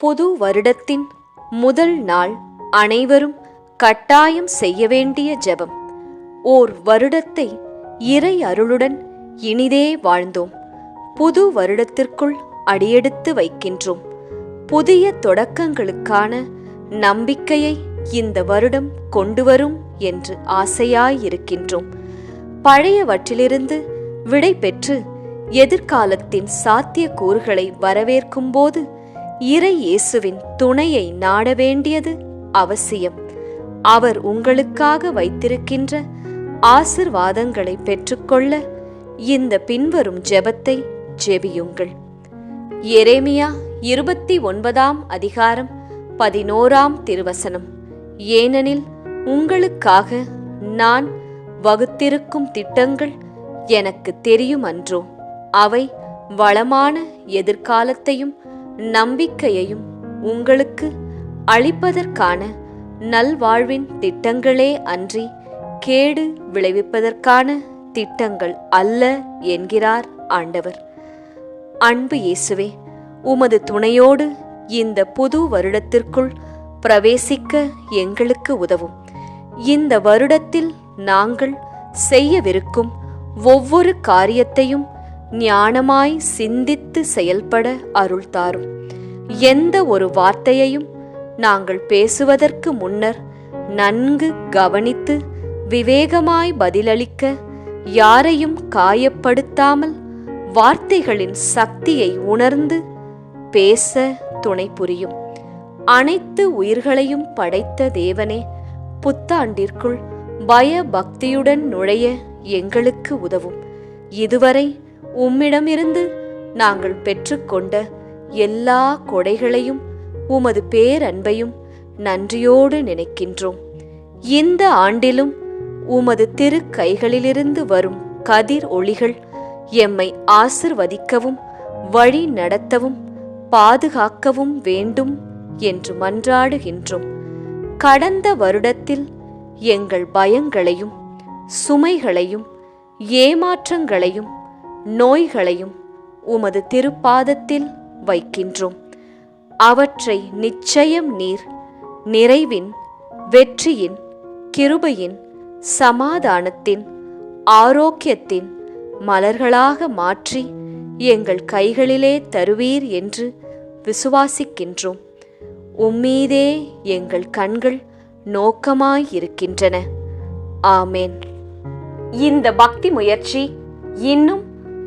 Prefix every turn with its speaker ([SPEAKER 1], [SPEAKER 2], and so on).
[SPEAKER 1] புது வருடத்தின் முதல் நாள் அனைவரும் கட்டாயம் செய்ய வேண்டிய ஜெபம். ஓர் வருடத்தை இறை அருளுடன் இனிதே வாழ்ந்தோம். புது வருடத்திற்குள் அடியெடுத்து வைக்கின்றோம். புதிய தொடக்கங்களுக்கான நம்பிக்கையை இந்த வருடம் கொண்டு வரும் என்று ஆசையாயிருக்கின்றோம். பழையவற்றிலிருந்து விடை பெற்று எதிர்காலத்தின் சாத்தியக்கூறுகளை வரவேற்கும்போது இறை இயேசுவின் துணையை நாட வேண்டியது அவசியம். அவர் உங்களுக்காக வைத்திருக்கின்ற ஆசிர்வாதங்களை பெற்றுக்கொள்ள இந்த பின்வரும் ஜெபத்தை ஜெபியுங்கள். எரேமியா இருபத்தி ஒன்பதாம் அதிகாரம் பதினோராம் திருவசனம். ஏனெனில் உங்களுக்காக நான் வகுத்திருக்கும் திட்டங்கள் எனக்கு தெரியும் அன்றோ அவை வளமான எதிர்காலத்தையும் நம்பிக்கையையும் உங்களுக்கு அளிப்பதற்கான நல்வாழ்வின் திட்டங்களே அன்றி கேடு விளைவிப்பதற்கான திட்டங்கள் அல்ல என்கிறார் ஆண்டவர். அன்பு இயேசுவே உமது துணையோடு இந்த புது வருடத்திற்குள் பிரவேசிக்க எங்களுக்கு உதவும். இந்த வருடத்தில் நாங்கள் செய்யவிருக்கும் ஒவ்வொரு காரியத்தையும் ஞானமாய் சிந்தித்து செயல்பட அருள் தாரும் எந்த ஒரு வார்த்தையையும் நாங்கள் பேசுவதற்கு முன்னர் நன்கு கவனித்து விவேகமாய் பதிலளிக்க யாரையும் காயப்படுத்தாமல் வார்த்தைகளின் சக்தியை உணர்ந்து பேச துணை புரியும். அனைத்து உயிர்களையும் படைத்த தேவனே புத்தாண்டிற்குள் பய பக்தியுடன் நுழைய எங்களுக்கு உதவும். இதுவரை உம்மிடமிருந்து நாங்கள் பெற்றுக்கொண்ட எல்லா கொடைகளையும் உமது பேரன்பையும் நன்றியோடு நினைக்கின்றோம். இந்த ஆண்டிலும் உமது திருக்கைகளிலிருந்து வரும் கதிர் ஒளிகள் எம்மை ஆசிர்வதிக்கவும் வழி நடத்தவும் பாதுகாக்கவும் வேண்டும் என்று மன்றாடுகின்றோம். கடந்த வருடத்தில் எங்கள் பயங்களையும் சுமைகளையும் ஏமாற்றங்களையும் நோய்களையும் உமது திருப்பாதத்தில் வைக்கின்றோம். அவற்றை நிச்சயம் நீர் நிறைவின் வெற்றியின் கிருபையின் சமாதானத்தின் ஆரோக்கியத்தின் மலர்களாக மாற்றி எங்கள் கைகளிலே தருவீர் என்று விசுவாசிக்கின்றோம். உம்மீதே எங்கள் கண்கள் நோக்கமாயிருக்கின்றன. ஆமேன். இந்த பக்தி முயற்சி இன்னும்